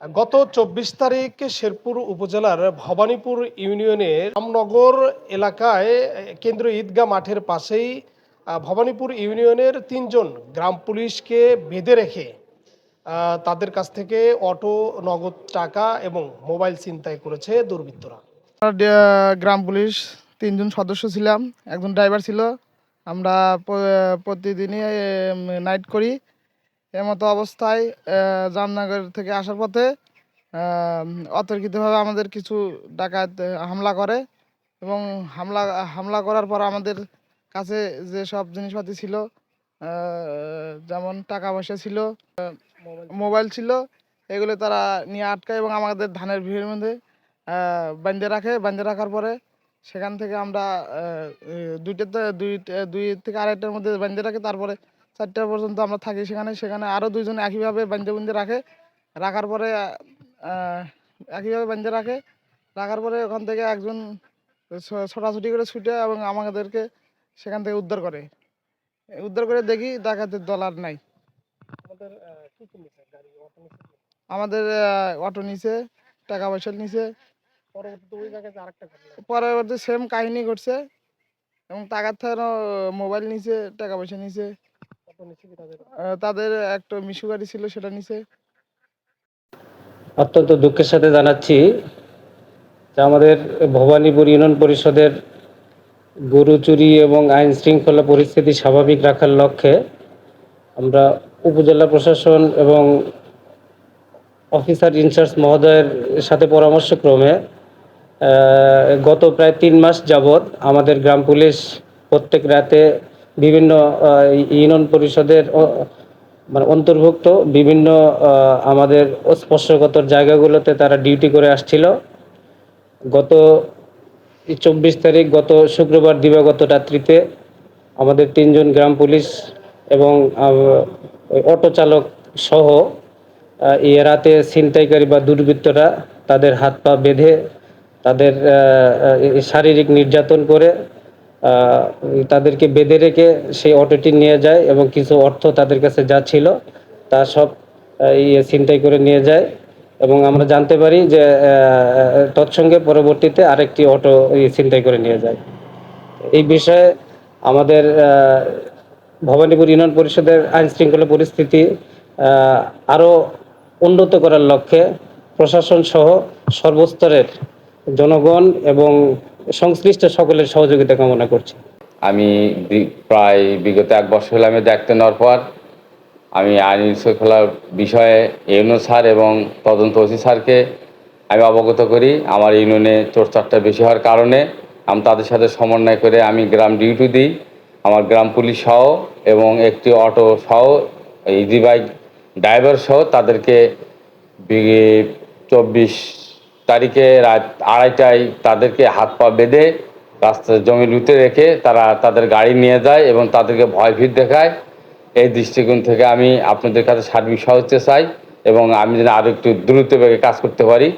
গত চব্বিশ তারিখ শেরপুর উপজেলার ভবানীপুর ইউনিয়নের রামনগর এলাকায় কেন্দ্রীয় ঈদগাহ মাঠের পাশেই ভবানীপুর ইউনিয়নের তিনজন গ্রাম পুলিশকে বেঁধে রেখে তাদের কাছ থেকে অটো, নগদ টাকা এবং মোবাইল ছিনতাই করেছে দুর্বৃত্তরা। গ্রাম পুলিশ তিনজন সদস্য ছিলাম, একজন ড্রাইভার ছিল। আমরা প্রতিদিনই নাইট করি। এমতো অবস্থায় জামনগর থেকে আসার পথে অতর্কিতভাবে আমাদের কিছু ডাকাত হামলা করে এবং হামলা হামলা করার পর আমাদের কাছে যে সব জিনিসপাতি ছিল যেমন টাকা পয়সা ছিল, মোবাইল ছিল, এগুলো তারা নিয়ে আটকায় এবং আমাদের ধানের ভিড়ের মধ্যে বান্ধে রাখে। বান্ধে রাখার পরে সেখান থেকে আমরা দুইটাতে দুই দুই থেকে আড়াইটার মধ্যে বান্ধে রাখে। তারপরে চারটা পর্যন্ত আমরা থাকি সেখানে সেখানে আরও দুইজন একইভাবে বান্ধে বুন্ধে রাখে। রাখার পরে একইভাবে বান্ধে রাখে। রাখার পরে ওখান থেকে একজন ছোটাছুটি করে ছুটে এবং আমাদেরকে সেখান থেকে উদ্ধার করে। উদ্ধার করে দেখি ডাকাতের দল আর নাই। আমাদের অটো নিচে টাকা পয়সা নিচে পরবর্তী সেম কাহিনী ঘটছে। এবং টাকার মোবাইল নিচে টাকা পয়সা নিচে তাদের? একটা মিশু গাড়ি ছিল সেটা নিচে অত্যন্ত দুঃখের সাথে জানাচ্ছি যে আমাদের ভবানীপুর ইউনিয়ন পরিষদের গরু চুরি এবং আইন শৃঙ্খলা পরিস্থিতি স্বাভাবিক রাখার লক্ষ্যে আমরা উপজেলা প্রশাসন এবং অফিসার ইনচার্জ মহোদয়ের সাথে পরামর্শক্রমে গত প্রায় তিন মাস যাবৎ আমাদের গ্রাম পুলিশ প্রত্যেক রাতে বিভিন্ন ইউনিয়ন পরিষদের মানে অন্তর্ভুক্ত বিভিন্ন আমাদের স্পর্শগত জায়গাগুলোতে তারা ডিউটি করে আসছিল। গত চব্বিশ তারিখ, গত শুক্রবার দিবাগত রাত্রিতে আমাদের তিনজন গ্রাম পুলিশ এবং অটো চালক সহ এই রাতে ছিনতাইকারী বা দুর্বৃত্তরা তাদের হাত পা বেঁধে তাদের শারীরিক নির্যাতন করে তাদেরকে বেঁধে রেখে সেই অটোটি নিয়ে যায় এবং কিছু অর্থ তাদের কাছে যা ছিল তা সব ইয়ে ছিনতাই করে নিয়ে যায়। এবং আমরা জানতে পারি যে তৎসঙ্গে পরবর্তীতে আরেকটি অটো ছিনতাই করে নিয়ে যায়। এই বিষয়ে আমাদের ভবানীপুর ইউনিয়ন পরিষদের আইন শৃঙ্খলা পরিস্থিতি আরও উন্নত করার লক্ষ্যে প্রশাসন সহ সর্বস্তরের জনগণ এবং সংশ্লিষ্ট সকলের সহযোগিতা কামনা করছি। আমি প্রায় বিগত এক বছর হলে আমি দায়িত্ব নেওয়ার পর আমি আইন শৃঙ্খলার বিষয়ে ইউনো স্যার এবং তদন্ত ওসি স্যারকে আমি অবগত করি। আমার ইউনিয়নে চোরচারটা বেশি হওয়ার কারণে আমি তাদের সাথে সমন্বয় করে আমি গ্রাম ডিউটি দিই। আমার গ্রাম পুলিশ সহ এবং একটি অটো সহ ইজি বাইক ড্রাইভার সহ তাদেরকে চব্বিশ তারিখে রাত আড়াইটায় তাদেরকে হাত পা বেঁধে রাস্তার জমি লুতে রেখে তারা তাদের গাড়ি নিয়ে যায় এবং তাদেরকে ভয় ভীত দেখায়। এই দৃষ্টিকোণ থেকে আমি আপনাদের কাছে সার্বিক সহায়তা চাই এবং আমি যেন আরও একটু দ্রুত বেগে কাজ করতে পারি।